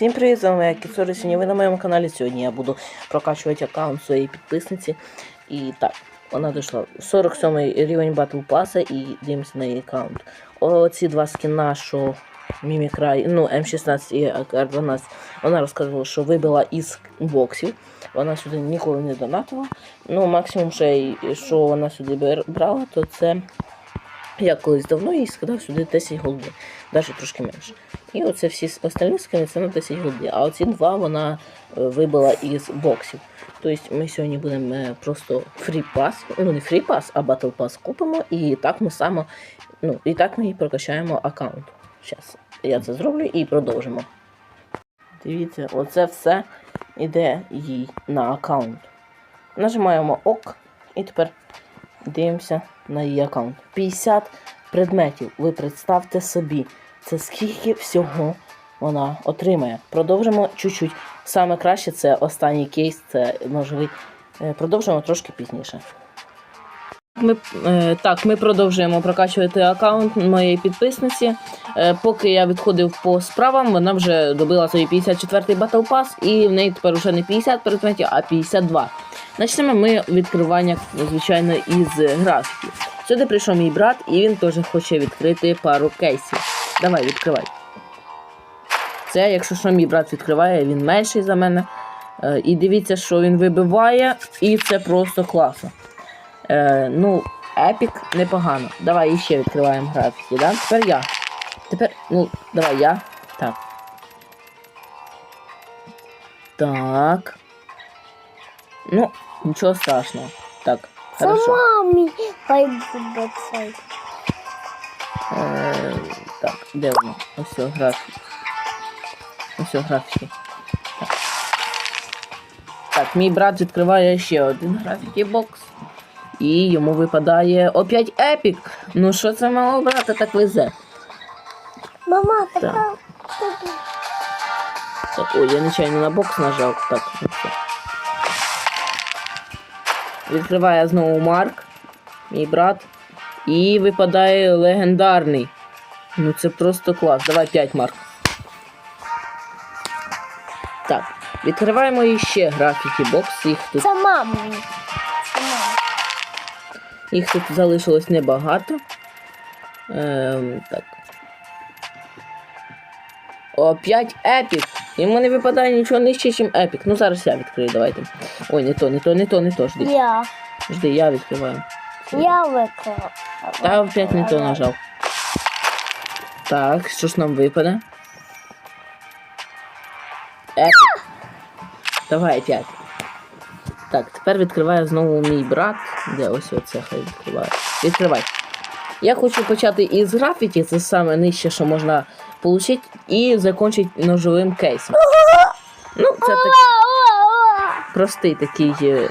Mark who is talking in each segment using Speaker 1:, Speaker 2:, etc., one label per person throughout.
Speaker 1: Всім привіт, з вами Кіцори. Сьогодні ви на моєму каналі. Сьогодні я буду прокачувати аккаунт своєї підписниці. І так, вона дійшла 47 рівень Battle Pass і дивимося на її аккаунт. Оці два скіна, що Мімікрай, ну, М16 і АКР-12, вона розказувала, що вибила із боксів. Вона сюди ніколи не донатила. Ну, максимум, й- що вона сюди брала, то це я колись давно їй скидав сюди 10 голди, навіть трошки менше. І оце всі остальні скини це на 10 голди. А оці два вона е, вибила із боксів. Тобто ми сьогодні будемо е, просто фрі-пас, ну не фрі-пас, а батл пас купимо, і так ми само, ну, і так ми і прокачаємо аккаунт. Зараз я це зроблю і продовжимо. Дивіться, оце все йде їй на аккаунт. Нажимаємо ОК і тепер дивимося на її аккаунт. 50 предметів. Ви представте собі, це скільки всього вона отримає. Продовжимо чуть-чуть. Саме краще це останній кейс, це ножовий. Е, Продовжимо трошки пізніше. Ми, е, так, ми продовжуємо прокачувати аккаунт моєї підписниці. Е, поки я відходив по справам, вона вже добила свій 54-й Battle Pass, і в неї тепер вже не 50 предметів, а 52. Почнемо ми відкривання, звичайно, із графіків. Сюди прийшов мій брат, і він теж хоче відкрити пару кейсів. Давай, відкривай. Це, якщо що, мій брат відкриває, він менший за мене. Е, і дивіться, що він вибиває, і це просто класно. Е, ну, епік непогано. Давай іще відкриваємо графіки, да? Тепер я. Тепер, ну, давай я. Так. Так. Ну, нічого страшного. Так, хорошо.
Speaker 2: мамі хай цей.
Speaker 1: Е, так, де воно? Ось графік. Ось графіки. Так. так, мій брат відкриває ще один графіки бокс. І йому випадає опять епік. Ну що це мого брата так везе?
Speaker 2: Мама,
Speaker 1: Так.
Speaker 2: така.
Speaker 1: Так, ой, я нечайно на бокс нажав. Так, ну все. Відкриває знову Марк, мій брат. І випадає легендарний. Ну це просто клас. Давай 5 Марк. Так, відкриваємо іще графіки бокс. Їх тут,
Speaker 2: Це мамі.
Speaker 1: Їх тут залишилось небагато. Ем, так. О, 5 епік. Йому не випадає нічого нижче, ніж епік. Ну зараз я відкрию, давайте. Ой, не то, не то, не то, не то. Жди.
Speaker 2: Я.
Speaker 1: Жди, я відкриваю.
Speaker 2: Я викрила.
Speaker 1: Та опять не то нажав. Так, що ж нам випаде? Епік. Давай 5. Так, тепер відкриває знову мій брат. Де ось оце хай відкриває. Відкривай. Я хочу почати із графіті, це саме нижче, що можна отримати, і закінчити ножовим кейсом. Ну, це такий простий такий. е,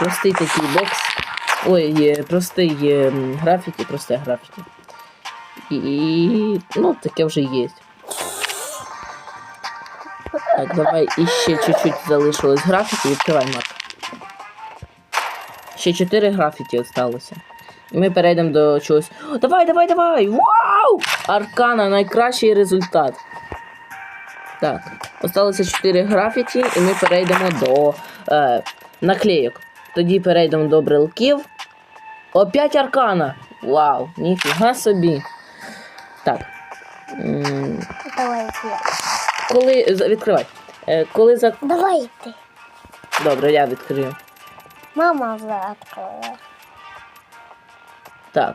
Speaker 1: Простий такий бокс. Ой, е, простий е, м, графіки, просте графіки. І ну, таке вже є. Так, давай іще чуть-чуть залишилось графіки, відкривай Марк. Ще 4 графіки осталося. І ми перейдемо до чогось. О, давай, давай, давай! Вау! Аркана, найкращий результат. Так, осталося 4 графіті, і ми перейдемо до е, наклейок. Тоді перейдемо до брелків. Опять аркана! Вау, ніфіга собі. Так.
Speaker 2: Давай.
Speaker 1: Коли. Відкривай. Е, Коли за.
Speaker 2: Давай ти.
Speaker 1: Добре, я відкрию.
Speaker 2: Мама вже відкрила.
Speaker 1: Так.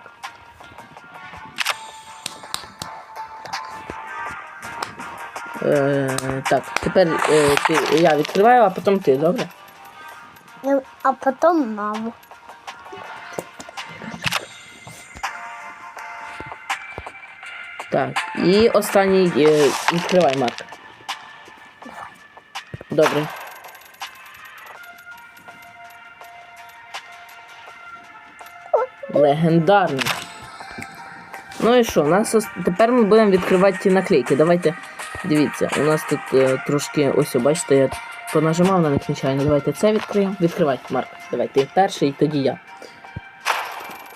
Speaker 1: Е, так, тепер е, ти, я відкриваю, а потім ти, добре?
Speaker 2: І- А потім маму.
Speaker 1: Так. І останній е, відкривай, Марк. Добре. Легендарний. Ну і що, у нас ос- тепер ми будемо відкривати ті наклейки. Давайте. Дивіться, у нас тут е, трошки ось, бачите, я понажимав на них нечайно. Давайте це відкриємо. Відкривай, Марк. Давай, ти перший, тоді я.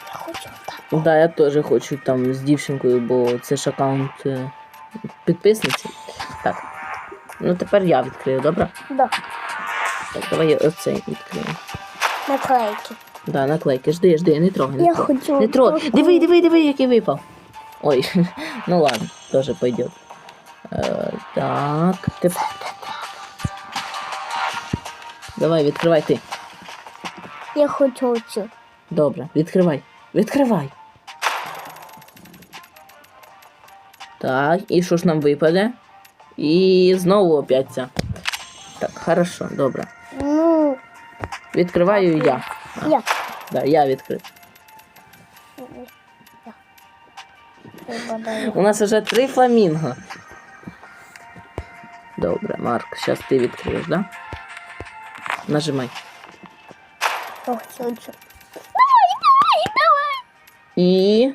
Speaker 2: Я хочу так.
Speaker 1: Да, я теж хочу там з дівчинкою, бо це ж аккаунт е, підписниці. Так, Ну тепер я відкрию, добре?
Speaker 2: Да.
Speaker 1: Так, давай я оцей відкрию.
Speaker 2: Наклейки.
Speaker 1: Да, наклейки. Жди, жди, не трогай. Не
Speaker 2: Я
Speaker 1: трогай.
Speaker 2: хочу
Speaker 1: Не трогай.
Speaker 2: таку.
Speaker 1: Диви, диви, диви, який випав. Ой, ну ладно, тоже пойдет. Е, так, ти... Давай, відкривай ти.
Speaker 2: Я хочу цю.
Speaker 1: Добре, відкривай. Відкривай. Так, і що ж нам випаде? І знову опять ця. Так, хорошо, добре.
Speaker 2: Ну,
Speaker 1: Відкриваю я.
Speaker 2: я.
Speaker 1: Да, я відкрив. У нас вже три фламінго. Добре, Марк, зараз ти відкриєш, да? Нажимай.
Speaker 2: Хочу цю.
Speaker 1: І.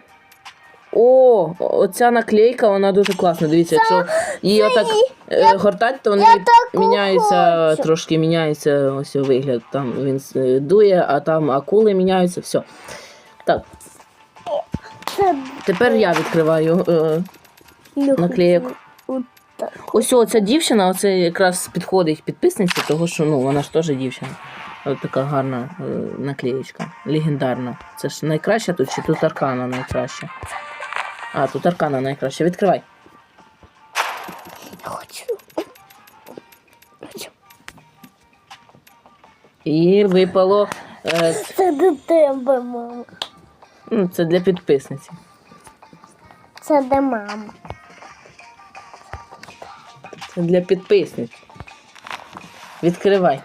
Speaker 1: О, оця наклейка, вона дуже класна. Дивіться, якщо її отак е, гортать, то вони
Speaker 2: я таку
Speaker 1: міняються,
Speaker 2: хочу.
Speaker 1: трошки міняється ось вигляд. Там він е, дує, а там акули міняються, все. Так, тепер я відкриваю. е,
Speaker 2: отак.
Speaker 1: Ось оця дівчина, оце якраз підходить підписниці, того що ну вона ж теж дівчина. Ось така гарна е, наклеєчка, легендарна. Це ж найкраща тут чи тут аркана найкраща? А, тут аркана найкраща. Відкривай.
Speaker 2: Я хочу. Хочу.
Speaker 1: І випало. Е,
Speaker 2: Це до тебе, мама.
Speaker 1: ну, це для підписниці.
Speaker 2: Це де мама.
Speaker 1: Це для підписниці. Відкривай.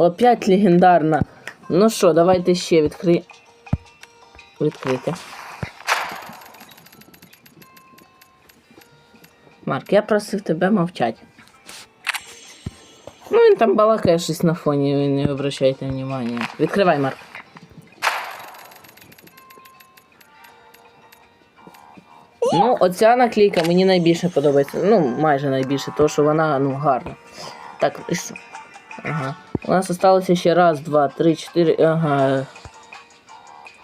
Speaker 1: Опять легендарна. Ну що, давайте ще відкри... відкрити. Марк, я просив тебе мовчати. Ну, він там балакає щось на фоні, ви не обращайте внимання. Відкривай, Марк. Ну, оця наклейка мені найбільше подобається. Ну, майже найбільше, тому що вона ну, гарна. Так, і що? Ага. У нас залишилося ще раз, два, три, чотири. Ага.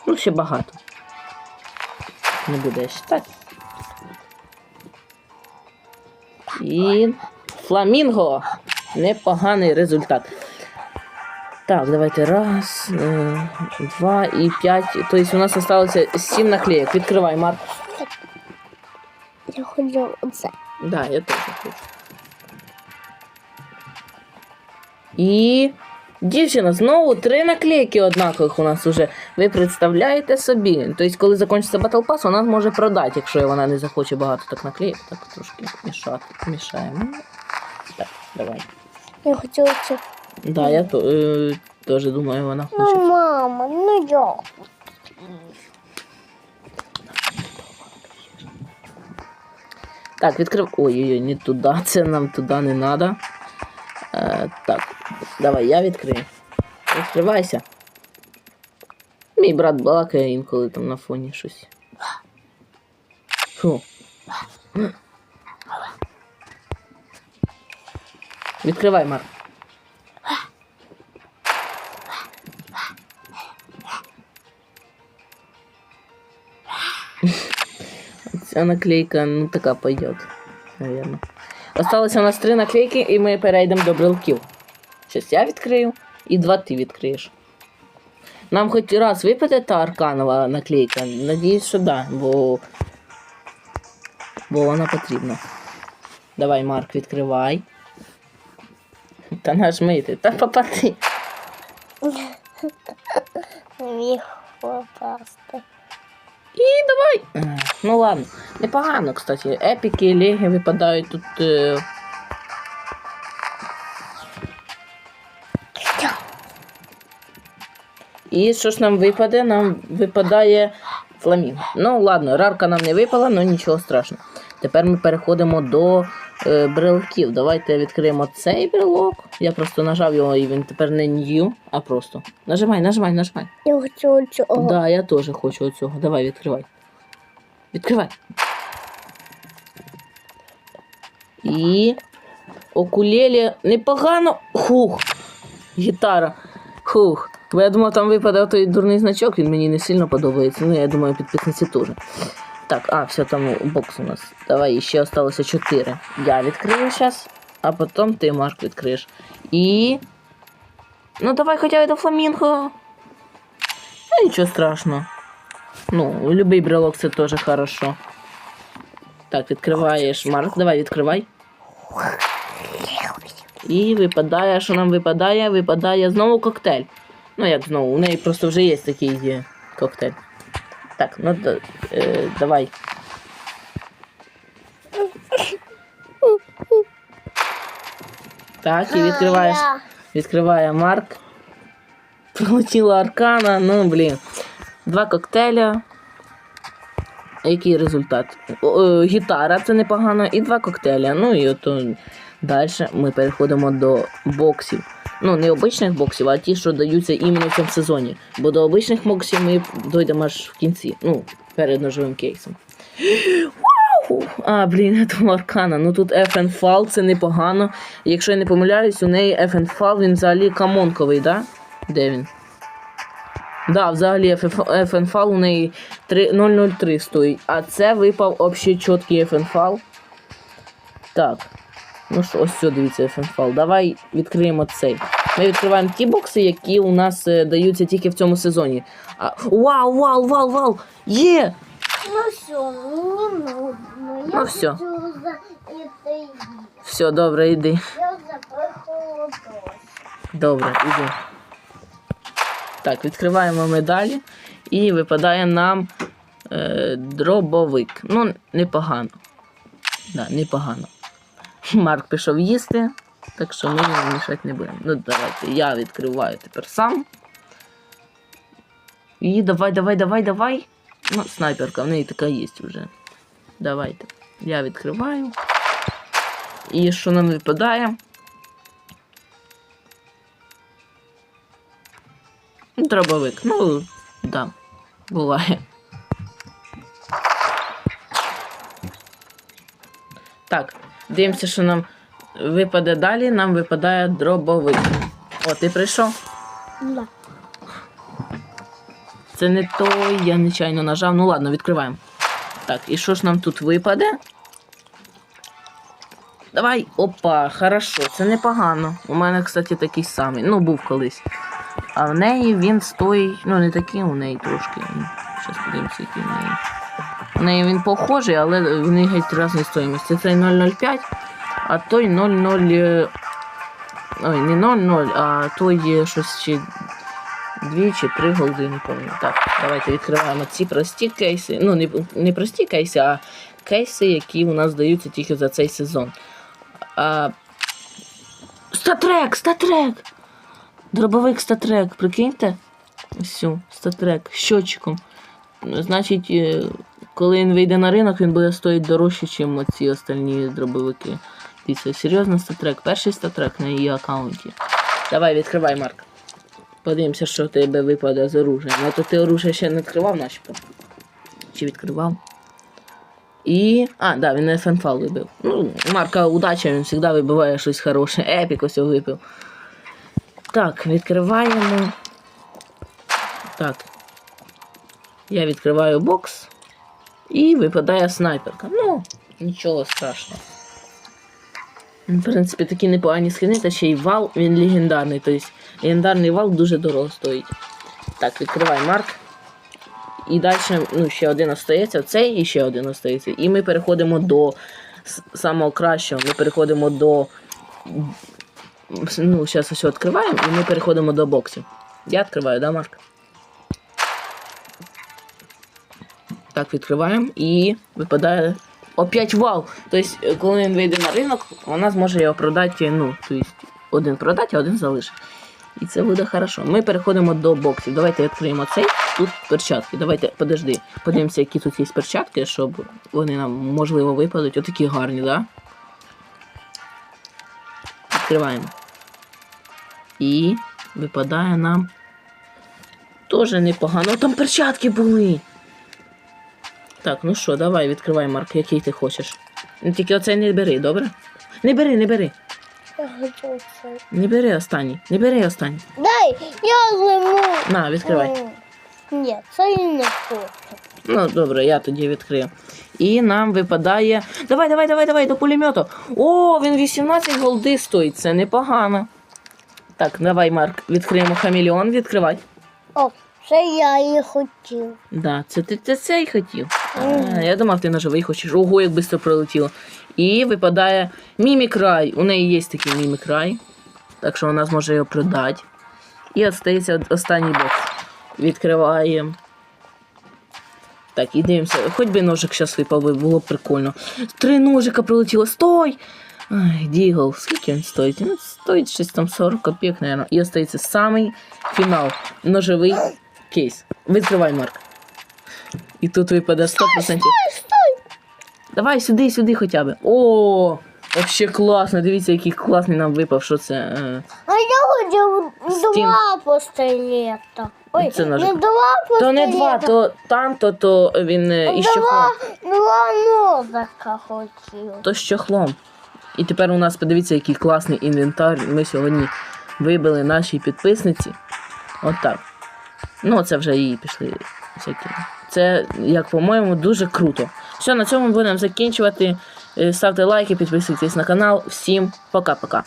Speaker 1: Ну, ще багато. Не буде считати. І фламінго. Непоганий результат. Так, давайте раз, е, два і п'ять. Тобто у нас залишилося сім наклеїк. Відкривай, Марк.
Speaker 2: Я хочу оце.
Speaker 1: Да, я теж хочу. І. Дівчина, знову три наклейки однакових у нас уже. Ви представляєте собі. Тобто, коли закінчиться Battle Pass, вона може продати, якщо вона не захоче багато так наклеїк. Так, трошки мішати. Мішаємо. Так, давай.
Speaker 2: Я хочу оце.
Speaker 1: Да, я е, теж думаю, вона хоче.
Speaker 2: Ну, мама, ну я.
Speaker 1: Так, відкрив. Ой-ой-ой, не туди, це нам туди не треба. Е, так, давай я відкрию. Відкривайся. Мій брат балакає інколи там на фоні щось. Фу. Відкривай, Марк. Ця наклейка, ну така пойдет, наверное. Осталось у нас три наклейки, і ми перейдемо до брелків. Щас я відкрию, і два ти відкриєш. Нам хоч раз випаде та арканова наклейка. Надіюсь, що да, бо. Бо вона потрібна. Давай, Марк, відкривай. Та нажми ти, та попади.
Speaker 2: Міг попасти.
Speaker 1: І давай. Е, Ну ладно, непогано, кстати. Епіки, леги випадають тут. Е... І що ж нам випаде? Нам випадає фламінго. Ну ладно, рарка нам не випала, але нічого страшного. Тепер ми переходимо до е, брелків. Давайте відкриємо цей брелок. Я просто нажав його і він тепер не new, а просто. Нажимай, нажимай, нажимай.
Speaker 2: Я хочу цього.
Speaker 1: Да, я теж хочу оцього. Давай, відкривай. Відкривай. І. Окулелі непогано. Хух. Гітара. Хух. Бо я думав, там випаде той дурний значок, він мені не сильно подобається. Ну, я думаю, підписниці теж. Так, а, все, там бокс у нас. Давай, ще осталося 4. Я відкрию зараз, а потім ти, Марк, відкриєш. І. Ну, давай хоча б до фламінго. Ну, нічого страшного. Ну, любий брелок це теж хорошо. Так, відкриваєш. Марк, давай відкривай. І випадає, що нам випадає? Випадає знову коктейль. Ну як знову, у неї просто вже є такий е, коктейль. Так, ну да, е, давай. Так, і відкриваєш. Відкриває Марк. Пролетіла аркана, ну блін. Два коктейля. Який результат? О, о, гітара, це непогано, і два коктейля. Ну і от далі ми переходимо до боксів. Ну, не обичних боксів, а ті, що даються іменно в цьому сезоні. Бо до обичних боксів ми дійдемо аж в кінці. Ну, перед ножовим кейсом. А, блін, я думала аркана. Ну тут FN це непогано. Якщо я не помиляюсь, у неї FN він взагалі камонковий, да? Де він? Да, взагалі FN у неї 3, 003 стоїть. А це випав взагалі чіткий FN. Так. Ну що, ось все, дивіться, Fall. Давай відкриємо цей. Ми відкриваємо ті бокси, які у нас е, даються тільки в цьому сезоні. А, вау, вау, вау, вау! Є!
Speaker 2: Ну все, мені нудно. Я
Speaker 1: Ну, всё.
Speaker 2: хочу за.
Speaker 1: Все, добре, йди.
Speaker 2: Я.
Speaker 1: Добре, іди. Так, відкриваємо медалі і випадає нам е, дробовик. Ну, непогано. Да, непогано. Марк пішов їсти, так що ми йому мішати не будемо. Ну, давайте, я відкриваю тепер сам. І давай, давай, давай, давай. Ну, снайперка, в неї така є вже. Давайте. Я відкриваю. І що нам випадає? Дробовик. Ну, да, буває. Так, дивимося, що нам випаде далі. Нам випадає дробовик. О, ти прийшов?
Speaker 2: Да.
Speaker 1: Це не той, я нечайно нажав. Ну ладно, відкриваємо. Так, і що ж нам тут випаде? Давай, опа, хорошо, це непогано. У мене, кстати, такий самий. Ну, був колись. А в неї він стоїть. Ну, не такий у неї трошки. Зараз подивимося, який в неї. У неї він похожий, але в них геть різні стоїмості. Цей 005, а той 00. е, Ой, не 00, а той є щось ще дві чи три голди, не пам'ятаю. Так, давайте відкриваємо ці прості кейси. Ну, не, не прості кейси, а кейси, які у нас даються тільки за цей сезон. А... Статрек! Статрек! Дробовик статрек, прикиньте? Все, статрек. Ну, Значить, е, коли він вийде на ринок, він буде стоїти дорожче, ніж ці остальні дробовики. Дивіться, серйозно статрек. Перший статрек на її аккаунті. Давай, відкривай, Марк. Подивимося, що тебе випаде з оружием. А то ти оружие ще не відкривав начебто. Чи відкривав? І. А, да, він FNFAL вибив. Ну, Марка удача, він завжди вибиває щось хороше. Епік ось випив. Так, відкриваємо. Так. Я відкриваю бокс. І випадає снайперка. Ну, нічого страшного. В принципі, такі непогані скини, та ще й вал, він легендарний. Тобто легендарний вал дуже дорого стоїть. Так, відкривай Марк. І далі, ну, ще один остається, цей і ще один остається. І ми переходимо до самого кращого. Ми переходимо до. Ну, зараз ось відкриваємо і ми переходимо до боксів. Я відкриваю, да, Марк? Так, відкриваємо і випадає опять вал. Тобто, е, коли він вийде на ринок, вона зможе його продати, ну, тобто, один продати, а один залишить. І це буде хорошо. Ми переходимо до боксів. Давайте відкриємо цей. Тут перчатки. Давайте, подожди. Подивимося, які тут є перчатки, щоб вони нам можливо випадуть. Отакі гарні, да? Відкриваємо. І випадає нам. Тоже непогано. Там перчатки були. Так, ну що, давай, відкривай, Марк, який ти хочеш. Ну, Тільки оцей не бери, добре? Не бери, не бери.
Speaker 2: Я хочу це.
Speaker 1: Не бери останній, не бери останній.
Speaker 2: Дай, я займу.
Speaker 1: На, відкривай.
Speaker 2: Ні, це я не хочу.
Speaker 1: Ну, добре, я тоді відкрию. І нам випадає. Давай, давай, давай, давай, до пулемету. О, він 18 голди стоїть, це непогано. Так, давай, Марк, відкриємо хамелеон, відкривай.
Speaker 2: О, це я і хотів.
Speaker 1: Да, це ти, ти цей хотів. А, я думав, ти ножовий хочеш. Ого, як швидко пролетіло. І випадає мімікрай. У неї є такий мімікрай. Так що вона зможе його продати. І остається останній бокс. Відкриваємо. Так, і дивимося. Хоч би ножик зараз випав, було б прикольно. Три ножика прилетіло. Стой! Ай, Дігл, скільки він стоїть? Ну, стоїть щось там 40 копійок, мабуть. І остається самий фінал. Ножовий кейс. Відкривай, Марк. І тут випаде 100%. Стой, стой, Давай сюди, сюди хоча б. О, вообще класно. Дивіться, який класний нам випав. Що це? Е,
Speaker 2: А я хотів два пістолета. Ой,
Speaker 1: Це ножик.
Speaker 2: не два пістолета.
Speaker 1: То не два, то там, то, то він е, із чохлом.
Speaker 2: Два, два ножика хотів.
Speaker 1: То з чохлом. І тепер у нас подивіться, який класний інвентар. Ми сьогодні вибили нашій підписниці. Отак. Ну, це вже її пішли всякі. Це, як по-моєму, дуже круто. Все, на цьому будемо закінчувати. Е, Ставте лайки, підписуйтесь на канал. Всім пока-пока.